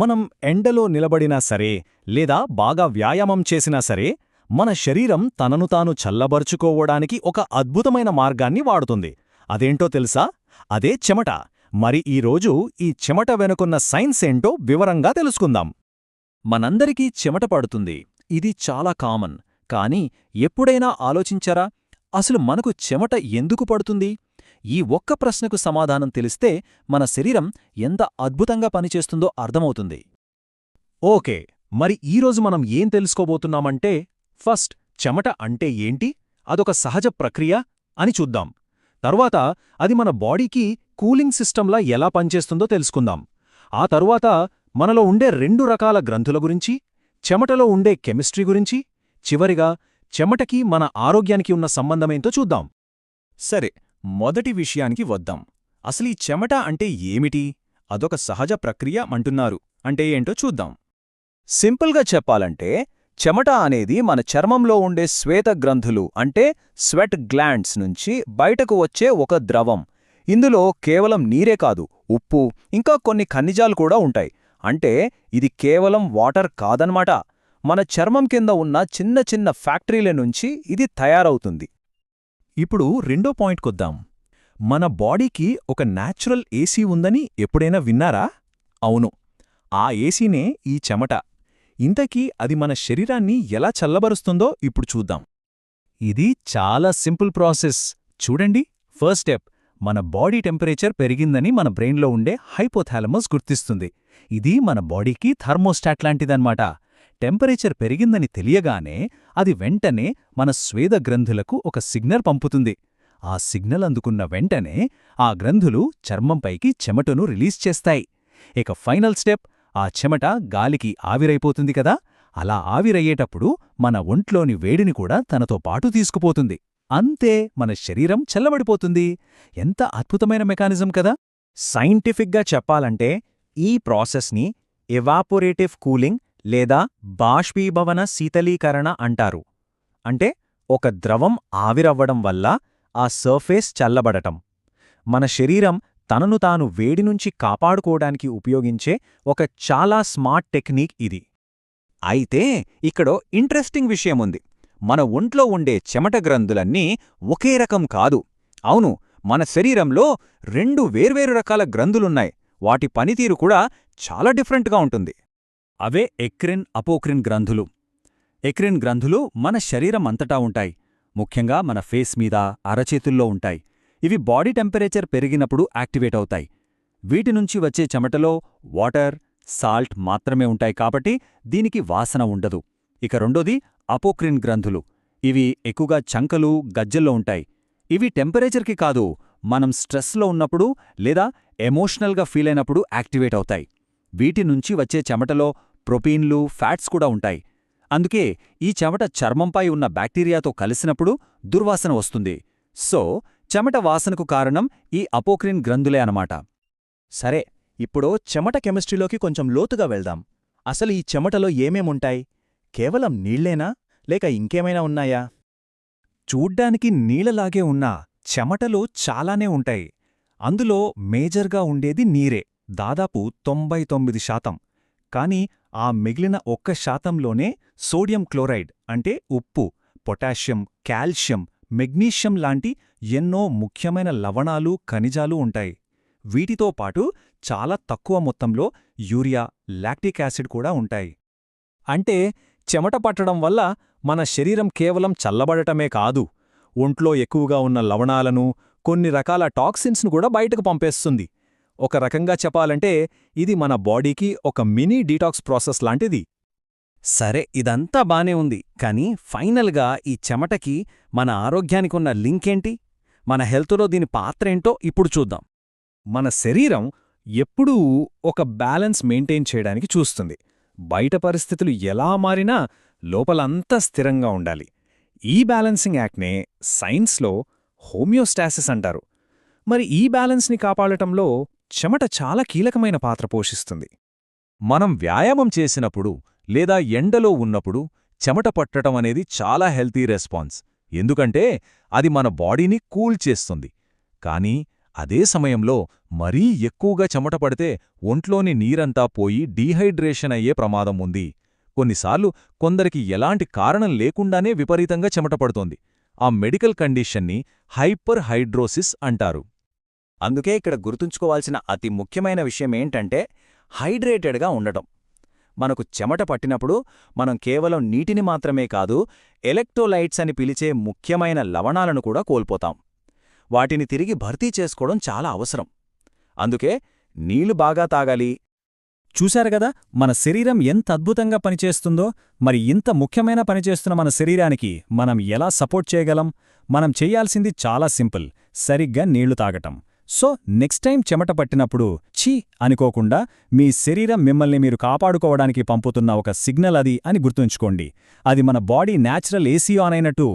మనం ఎండలో నిలబడినా సరే లేదా బాగా వ్యాయామం చేసినా సరే మన శరీరం తనను తాను చల్లబరుచుకోవడానికి ఒక అద్భుతమైన మార్గాన్ని వాడుతుంది. అదేంటో తెలుసా? అదే చెమట. మరి ఈరోజు ఈ చెమట వెనుకున్న సైన్స్ ఏంటో వివరంగా తెలుసుకుందాం. మనందరికీ చెమట పడుతుంది. ఇది చాలా కామన్. కానీ ఎప్పుడైనా ఆలోచించారా? అసలు మనకు చెమట ఎందుకు పడుతుంది? ఈ ఒక్క ప్రశ్నకు సమాధానం తెలిస్తే మన శరీరం ఎంత అద్భుతంగా పనిచేస్తుందో అర్థమవుతుంది. ఓకే మరి ఈరోజు మనం ఏం తెలుసుకోబోతున్నామంటే ఫస్ట్ చెమట అంటే ఏంటి అదొక సహజ ప్రక్రియ అని చూద్దాం. తరువాత అది మన బాడీకి కూలింగ్ సిస్టంలా ఎలా పనిచేస్తుందో తెలుసుకుందాం. ఆ తరువాత మనలో ఉండే రెండు రకాల గ్రంథుల గురించి చెమటలో ఉండే కెమిస్ట్రీ గురించి చివరిగా చెమటకి మన ఆరోగ్యానికి ఉన్న సంబంధమేంతో చూద్దాం. సరే మొదటి విషయానికి వద్దాం. అసలీ చెమట అంటే ఏమిటి? అదొక సహజ ప్రక్రియ అంటున్నారు. అంటే ఏంటో చూద్దాం. సింపుల్గా చెప్పాలంటే చెమట అనేది మన చర్మంలో ఉండే శ్వేత గ్రంథులు అంటే స్వెట్ గ్లాండ్స్ నుంచి బయటకు వచ్చే ఒక ద్రవం. ఇందులో కేవలం నీరే కాదు ఉప్పు ఇంకా కొన్ని ఖనిజాలు కూడా ఉంటాయి. అంటే ఇది కేవలం వాటర్ కాదన్నమాట. మన చర్మం కింద ఉన్న చిన్న చిన్న ఫ్యాక్టరీల నుంచి ఇది తయారవుతుంది. ఇప్పుడు రెండో పాయింట్కొద్దాం మన బాడీకి ఒక న్యాచురల్ ఏసీ ఉందని ఎప్పుడైనా విన్నారా? అవును. ఆ ఏసీనే ఈ చెమట. ఇంతకీ అది మన శరీరాన్ని ఎలా చల్లబరుస్తుందో ఇప్పుడు చూద్దాం. ఇది చాలా సింపుల్ ప్రాసెస్. చూడండి. First step. మన బాడీ టెంపరేచర్ పెరిగిందని మన బ్రెయిన్లో ఉండే హైపోథాలమస్ గుర్తిస్తుంది. ఇది మన బాడీకి థర్మోస్టాట్ లాంటిదన్నమాట. టెంపరేచర్ పెరిగిందని తెలియగానే అది వెంటనే మన స్వేద గ్రంథులకు ఒక సిగ్నల్ పంపుతుంది. ఆ సిగ్నల్ అందుకున్న వెంటనే ఆ గ్రంథులు చర్మంపైకి చెమటను రిలీజ్ చేస్తాయి. ఇక ఫైనల్ స్టెప్ ఆ చెమట గాలికి ఆవిరైపోతుంది కదా? అలా ఆవిరయ్యేటప్పుడు మన ఒంట్లోని వేడిని కూడా తనతో పాటు తీసుకుపోతుంది. అంతే మన శరీరం చల్లబడిపోతుంది. ఎంత అద్భుతమైన మెకానిజం కదా! సైంటిఫిక్గా చెప్పాలంటే ఈ ప్రాసెస్ని ఎవాపొరేటివ్ కూలింగ్ లేదా బాష్పీభవన శీతలీకరణ అంటారు. అంటే ఒక ద్రవం ఆవిరవ్వడం వల్ల ఆ సర్ఫేస్ చల్లబడటం. మన శరీరం తనను తాను వేడి నుంచి కాపాడుకోవడానికి ఉపయోగించే ఒక చాలా స్మార్ట్ టెక్నిక్ ఇది. అయితే ఇక్కడో ఇంట్రెస్టింగ్ విషయముంది మన ఒంట్లో ఉండే చెమట గ్రంథులన్నీ ఒకే రకం కాదు. అవును మన శరీరంలో రెండు వేర్వేరు రకాల గ్రంథులున్నాయి. వాటి పనితీరు కూడా చాలా డిఫరెంట్గా ఉంటుంది. అవే ఎక్రిన్ అపోక్రిన్ గ్రంథులు. ఎక్రిన్ గ్రంథులు మన శరీరం అంతటా ఉంటాయి. ముఖ్యంగా మన ఫేస్ మీద అరచేతుల్లో ఉంటాయి. ఇవి బాడీ టెంపరేచర్ పెరిగినప్పుడు యాక్టివేట్ అవుతాయి. వీటి నుంచి వచ్చే చెమటలో వాటర్ సాల్ట్ మాత్రమే ఉంటాయి కాబట్టి దీనికి వాసన ఉండదు. ఇక రెండోది అపోక్రిన్ గ్రంథులు. ఇవి ఎక్కువగా చంకలు గజ్జల్లో ఉంటాయి. ఇవి టెంపరేచర్కి కాదు మనం స్ట్రెస్లో ఉన్నప్పుడు లేదా ఎమోషనల్గా ఫీల్ అయినప్పుడు యాక్టివేట్ అవుతాయి. వీటి నుంచి వచ్చే చెమటలో ప్రోటీన్లు ఫ్యాట్స్ కూడా ఉంటాయి. అందుకే ఈ చెమట చర్మంపై ఉన్న బ్యాక్టీరియాతో కలిసినప్పుడు దుర్వాసన వస్తుంది. సో చెమట వాసనకు కారణం ఈ అపోక్రిన్ గ్రంథులే అనమాట సరే ఇప్పుడు చెమట కెమిస్ట్రీలోకి కొంచెం లోతుగా వెళ్దాం. అసలు ఈ చెమటలో ఏమేముంటాయి కేవలం నీళ్ళేనా? లేక ఇంకేమైనా ఉన్నాయా? చూడ్డానికి నీళ్ళలాగే ఉన్నా చెమటలో చాలానే ఉంటాయి. అందులో మేజర్గా ఉండేది నీరే దాదాపు తొంభై తొమ్మిది శాతం. కాని ఆ మిగిలిన ఒక్క శాతంలోనే సోడియం క్లోరైడ్ అంటే ఉప్పు పొటాషియం కాల్షియం మెగ్నీషియం లాంటి ఎన్నో ముఖ్యమైన లవణాలు ఖనిజాలు ఉంటాయి. వీటితో పాటు చాలా తక్కువ మొత్తంలో యూరియా లాక్టిక్ యాసిడ్ కూడా ఉంటాయి. అంటే చెమట పట్టడం వల్ల మన శరీరం కేవలం చల్లబడటమే కాదు ఒంట్లో ఎక్కువగా ఉన్న లవణాలను కొన్ని రకాల టాక్సిన్స్ను కూడా బయటకు పంపేస్తుంది. ఒక రకంగా చెప్పాలంటే ఇది మన బాడీకి ఒక మినీ డీటాక్స్ ప్రాసెస్ లాంటిది. సరే ఇదంతా బానే ఉంది కానీ ఫైనల్గా ఈ చెమటకి మన ఆరోగ్యానికున్న లింకేంటి మన హెల్త్లో దీని పాత్రేంటో ఇప్పుడు చూద్దాం. మన శరీరం ఎప్పుడూ ఒక బ్యాలెన్స్ మెయింటైన్ చేయడానికి చూస్తుంది. బయట పరిస్థితులు ఎలా మారినా లోపలంతా స్థిరంగా ఉండాలి. ఈ బ్యాలెన్సింగ్ యాక్ట్నే సైన్స్లో హోమియోస్టాసిస్ అంటారు. మరి ఈ బ్యాలెన్స్ని కాపాడటంలో చెమట చాలా కీలకమైన పాత్ర పోషిస్తుంది. మనం వ్యాయామం చేసినప్పుడు లేదా ఎండలో ఉన్నప్పుడు చెమట పట్టడం అనేది చాలా హెల్తీ రెస్పాన్స్. ఎందుకంటే అది మన బాడీని కూల్ చేస్తుంది. కానీ అదే సమయంలో మరీ ఎక్కువగా చెమట పడితే ఒంట్లోని నీరంతా పోయి డీహైడ్రేషన్ అయ్యే ప్రమాదం ఉంది. కొన్నిసార్లు కొందరికి ఎలాంటి కారణం లేకుండానే విపరీతంగా చెమట పడుతోంది. ఆ మెడికల్ కండిషన్ని హైపర్ హైడ్రోసిస్ అంటారు. అందుకే ఇక్కడ గుర్తుంచుకోవాల్సిన అతి ముఖ్యమైన విషయం ఏంటంటే హైడ్రేటెడ్గా ఉండటం. మనకు చెమట పట్టినప్పుడు మనం కేవలం నీటిని మాత్రమే కాదు ఎలక్ట్రోలైట్స్ అని పిలిచే ముఖ్యమైన లవణాలను కూడా కోల్పోతాం. వాటిని తిరిగి భర్తీ చేసుకోవడం చాలా అవసరం. అందుకే నీళ్ళు బాగా తాగాలి. చూశారు కదా మన శరీరం ఎంత అద్భుతంగా పనిచేస్తుందో మరి ఇంత ముఖ్యమైన పనిచేస్తున్న మన శరీరానికి మనం ఎలా సపోర్ట్ చేయగలం? మనం చెయ్యాల్సింది చాలా సింపుల్ సరిగ్గా నీళ్ళు తాగటం. సో నెక్స్ట్ టైం చెమట పట్టినప్పుడు ఛీ అనుకోకుండా మీ శరీరం మిమ్మల్ని మీరు కాపాడుకోవడానికి పంపుతున్న ఒక సిగ్నల్ అది అని గుర్తుంచుకోండి. అది మన బాడీ న్యాచురల్ ఏసీ ఆన్ అయినట్టు.